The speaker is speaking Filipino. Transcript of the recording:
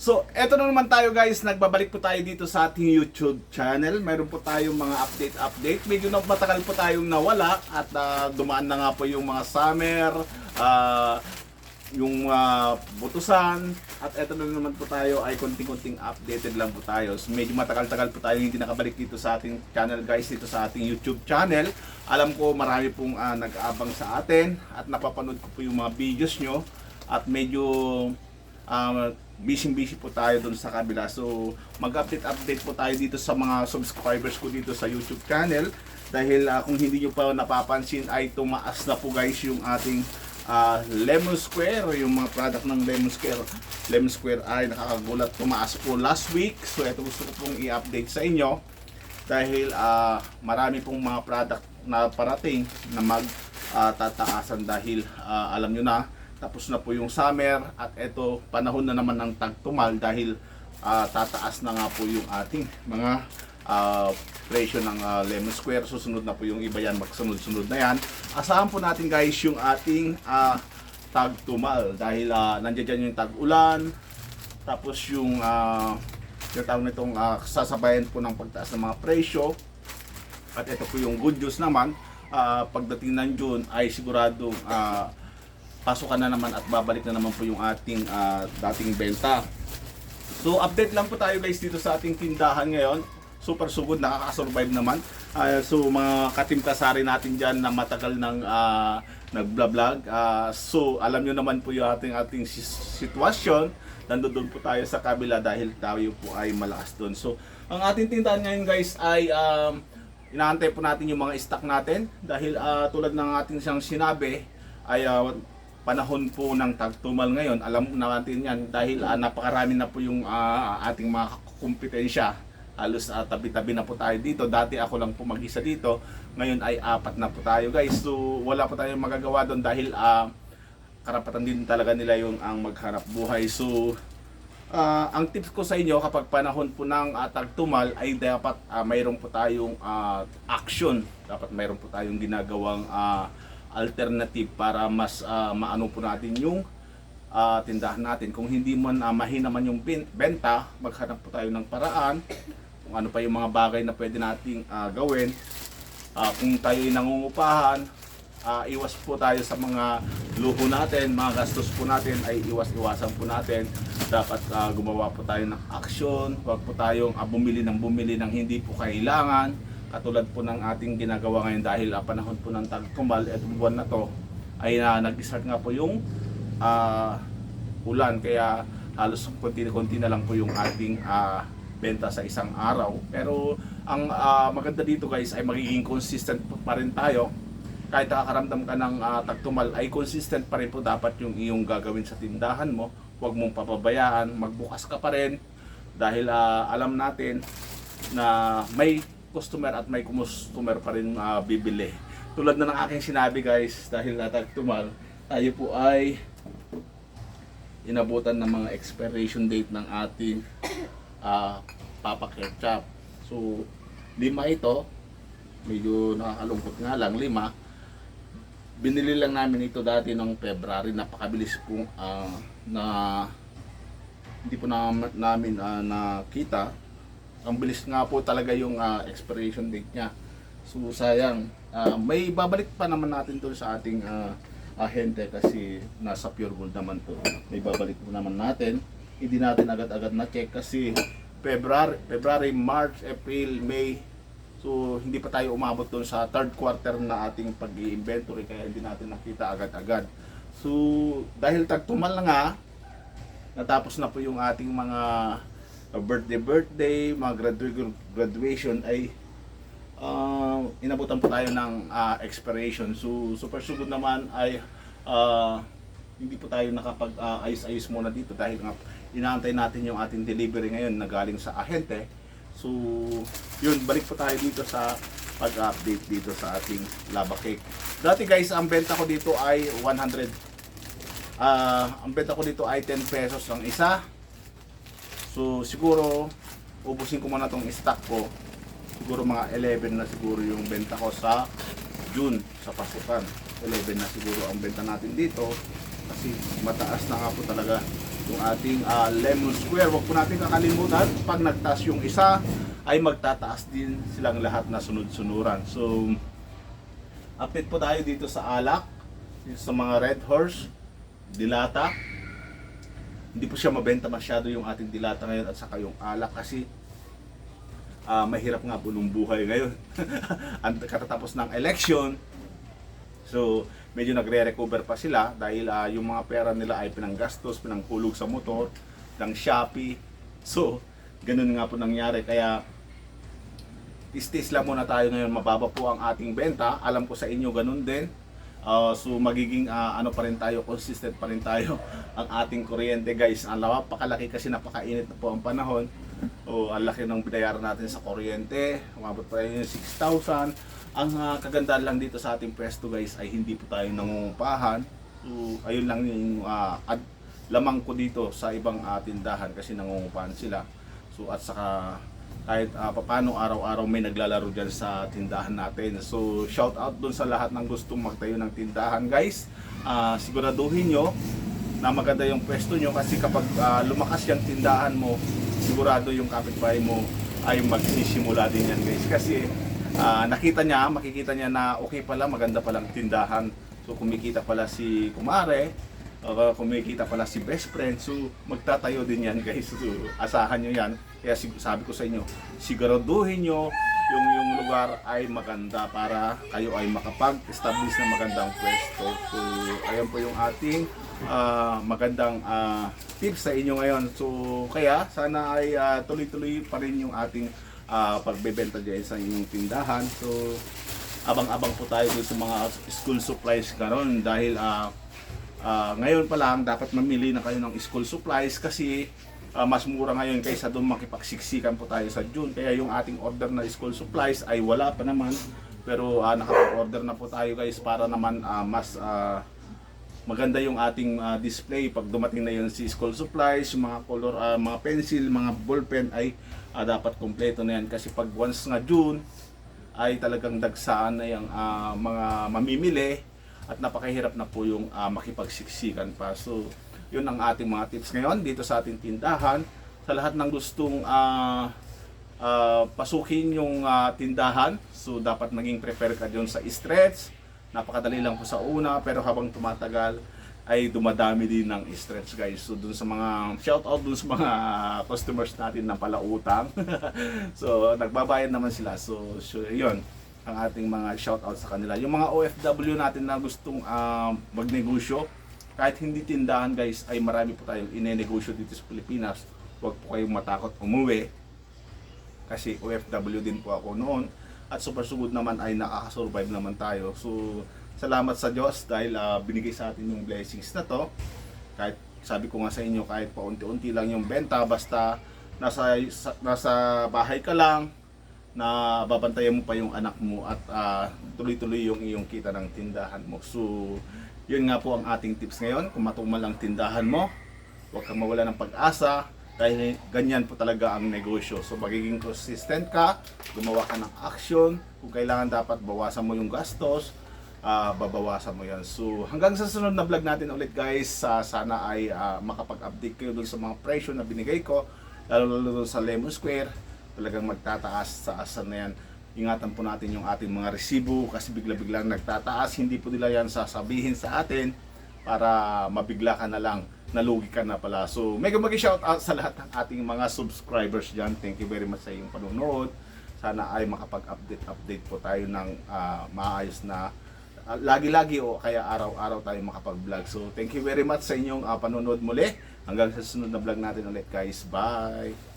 So, eto na naman tayo guys, nagbabalik po tayo dito sa ating YouTube channel. Mayroon po tayong mga update-update. Medyo na matagal po tayong nawala at ah, dumaan na nga po yung mga summer, ah, yung ah, butusan. At eto na naman po tayo ay konting-konting updated lang po tayo. So, medyo matagal-tagal po tayo hindi nakabalik dito sa ating channel guys, dito sa ating YouTube channel. Alam ko marami pong ah, nag-aabang sa atin at napapanood ko po yung mga videos nyo. At medyo um, busy-busy po tayo doon sa kabila. So, mag-update-update po tayo dito sa mga subscribers ko dito sa YouTube channel. Dahil ah, kung hindi nyo pa napapansin ay tumaas na po guys yung ating ah, Lemon Square, yung mga product ng Lemon Square. Lemon Square ay nakakagulat tumaas po last week. So, ito gusto ko pong i-update sa inyo. Dahil ah, marami pong mga product na parating na mag ah, tataasan dahil ah, alam nyo na tapos na po yung summer at eto panahon na naman ng tagtumal dahil ah, tataas na nga po yung ating mga ah, presyo ng ah, Lemon Square. Susunod na po yung iba yan, magsunod-sunod na yan. Asahan po natin guys yung ating ah, tagtumal dahil ah, nandiyan dyan yung tag-ulan tapos yung uh, yung tawag nitong ah, sasabayan po ng pagtaas ng mga presyo at ito po yung good news naman ah, pagdating ng June ay siguradong ah, pasukan na naman at babalik na naman po yung ating ah, dating benta. So update lang po tayo guys dito sa ating tindahan ngayon. Super sugod, nakaka-survive naman. Ah, so mga katimtasari natin dyan na matagal nang uh, Ah, so alam nyo naman po yung ating ating sitwasyon. Nandun doon po tayo sa kabila dahil tayo po ay malakas doon. So ang ating tindahan ngayon guys ay um, inaantay po natin yung mga stock natin dahil ah, tulad ng ating siyang sinabi ay ah, panahon po ng tagtumal ngayon, alam na natin yan dahil ah, napakarami na po yung ah, ating mga kompetensya. Halos ah, tabi-tabi na po tayo dito. Dati ako lang po mag-isa dito. Ngayon ay apat na po tayo guys. So wala po tayong magagawa doon dahil ah, karapatan din talaga nila yung ang maghanap buhay. So Ah, ang tips ko sa inyo kapag panahon po ng uh, tagtumal ay dapat ah, mayroon po tayong ah, action. Dapat mayroon po tayong ginagawang ah, alternative para mas ah, maano po natin yung ah, tindahan natin. Kung hindi man uh, mahina man yung benta, maghanap po tayo ng paraan kung ano pa yung mga bagay na pwede nating ah, gawin. Ah, kung tayo ay nangungupahan, ah, iwas po tayo sa mga luho natin, mga gastos po natin ay iwas-iwasan po natin. Dapat ah, gumawa po tayo ng action, huwag po tayong ah, bumili ng bumili ng hindi po kailangan. Katulad po ng ating ginagawa ngayon dahil ah, panahon po ng tagtumal, etong buwan na to, ay ah, nag-start nga po yung ah, ulan. Kaya halos konti-konti na lang po yung ating ah, benta sa isang araw. Pero ang ah, maganda dito guys ay magiging consistent pa rin tayo kahit nakakaramdam ka ng ah, tagtumal ay consistent pa rin po dapat yung iyong gagawin sa tindahan mo. Huwag mong papabayaan, magbukas ka pa rin dahil ah, alam natin na may customer at may customer pa rin ah, bibili. Tulad na ng aking sinabi guys, dahil natagtumal, tayo po ay inabutan ng mga expiration date ng ating ah, Papa Ketchup. So, lima ito, medyo nakakalungkot nga lang, lima. Binili lang namin ito dati noong February, napakabilis po ah, na hindi po na, namin ah, nakita. Ang bilis nga po talaga yung ah, expiration date niya. So sayang, Ah, may babalik pa naman natin doon sa ating ah, ahente kasi nasa pure gold naman to. May babalik po naman natin. Hindi natin agad-agad na check kasi February, February, March, April, May. So hindi pa tayo umabot doon sa third quarter na ating pag-inventory kaya hindi natin nakita agad-agad. So dahil tagtumal na nga, natapos na po yung ating mga birthday birthday, mga graduation graduation ay uh, inabutan po tayo ng ah, expiration. So super sugod naman ay ah, hindi po tayo nakapag ah, ayos-ayos muna dito dahil nga inaantay natin yung ating delivery ngayon na galing sa ahente. So yun, balik po tayo dito sa pag-update dito sa ating lava cake. Dati guys, ang benta ko dito ay 100 Ah, ang benta ko dito ay 10 pesos ang isa. So siguro ubusin ko muna tong stock ko. Siguro mga 11 na siguro yung benta ko sa June sa pasukan. 11 na siguro ang benta natin dito kasi mataas na nga po talaga yung ating ah, lemon square. Huwag po natin kakalimutan, pag nagtaas yung isa, ay magtataas din silang lahat na sunod-sunuran. So, update po tayo dito sa alak, sa mga red horse, dilata. Hindi po siya mabenta masyado yung ating dilata ngayon at saka yung alak kasi ah, mahirap nga po nung buhay ngayon. Ang katatapos ng election, so medyo nagre-recover pa sila dahil ah, yung mga pera nila ay pinanggastos, pinanghulog sa motor, ng Shopee. So, ganun nga po nangyari. Kaya, tis-tis lang muna tayo ngayon. Mababa po ang ating benta. Alam ko sa inyo, ganun din. Ah, so magiging ah, ano pa rin tayo, consistent pa rin tayo ang ating kuryente guys. Ang napakalaki kasi napakainit na po ang panahon. O ang laki ng binayaran natin sa kuryente. Umabot pa rin yung 6,000. Ang ah, kagandahan lang dito sa ating pwesto guys ay hindi po tayo nangungupahan. So ayun lang yung ah, ad- lamang ko dito sa ibang ah, tindahan kasi nangungupahan sila. So at saka kahit uh, paano araw-araw may naglalaro dyan sa tindahan natin. So shout out dun sa lahat ng gustong magtayo ng tindahan guys. Ah, siguraduhin nyo na maganda yung pwesto nyo kasi kapag ah, lumakas yung tindahan mo, sigurado yung kapitbahay mo ay magsisimula din yan guys. Kasi ah, nakita niya, makikita niya na okay pala, maganda palang tindahan. So kumikita pala si kumare, uh, kumikita pala si best friend. So magtatayo din yan guys. So asahan nyo yan. Kaya sabi ko sa inyo, siguraduhin nyo yung yung lugar ay maganda para kayo ay makapag-establish ng magandang pwesto. So, ayan po yung ating ah, magandang ah, tips sa inyo ngayon. So, kaya sana ay ah, tuloy-tuloy pa rin yung ating ah, pagbebenta dyan sa inyong tindahan. So, abang-abang po tayo sa mga school supplies karon dahil ah, ah, ngayon pa lang dapat mamili na kayo ng school supplies kasi ah, mas mura ngayon kaysa doon makipagsiksikan po tayo sa June. Kaya yung ating order na school supplies ay wala pa naman. Pero ah, nakapag-order na po tayo guys para naman ah, mas ah, maganda yung ating ah, display pag dumating na yun si school supplies, yung mga color, ah, mga pencil, mga ballpen ay ah, dapat kompleto na yan kasi pag once nga June ay talagang dagsaan na yung ah, mga mamimili at napakahirap na po yung ah, makipagsiksikan pa. So, yun ang ating mga tips ngayon dito sa ating tindahan. Sa lahat ng gustong ah, ah, pasukin yung ah, tindahan, so dapat maging prepare ka dyan sa stretch. Napakadali lang po sa una, pero habang tumatagal, ay dumadami din ng stretch guys. So dun sa mga shout out dun sa mga customers natin na pala utang. so nagbabayad naman sila. So, so yun ang ating mga shout out sa kanila. Yung mga OFW natin na gustong ah, magnegosyo, kahit hindi tindahan guys, ay marami po tayong inenegosyo dito sa Pilipinas. Huwag po kayong matakot umuwi. Kasi OFW din po ako noon. At super sugod naman ay nakakasurvive naman tayo. So, salamat sa Diyos dahil ah, binigay sa atin yung blessings na to. Kahit sabi ko nga sa inyo, kahit paunti-unti lang yung benta, basta nasa, sa- nasa bahay ka lang, na babantayan mo pa yung anak mo at ah, tuloy-tuloy yung iyong kita ng tindahan mo. So, yun nga po ang ating tips ngayon. Kung matumal ang tindahan mo, huwag kang mawala ng pag-asa dahil ganyan po talaga ang negosyo. So, magiging consistent ka, gumawa ka ng action. Kung kailangan dapat bawasan mo yung gastos, ah, babawasan mo yan. So, hanggang sa sunod na vlog natin ulit guys, sa sana ay ah, makapag-update kayo dun sa mga presyo na binigay ko, lalo-lalo dun sa Lemon Square talagang magtataas sa asan na yan. Ingatan po natin yung ating mga resibo kasi bigla-biglang nagtataas. Hindi po nila yan sasabihin sa atin para mabigla ka na lang, nalugi ka na pala. So, mega mag shout out sa lahat ng ating mga subscribers dyan. Thank you very much sa iyong panonood. Sana ay makapag-update update po tayo ng ah, maayos na ah, lagi-lagi o kaya araw-araw tayo makapag-vlog. So, thank you very much sa inyong ah, panonood muli. Hanggang sa susunod na vlog natin ulit guys. Bye!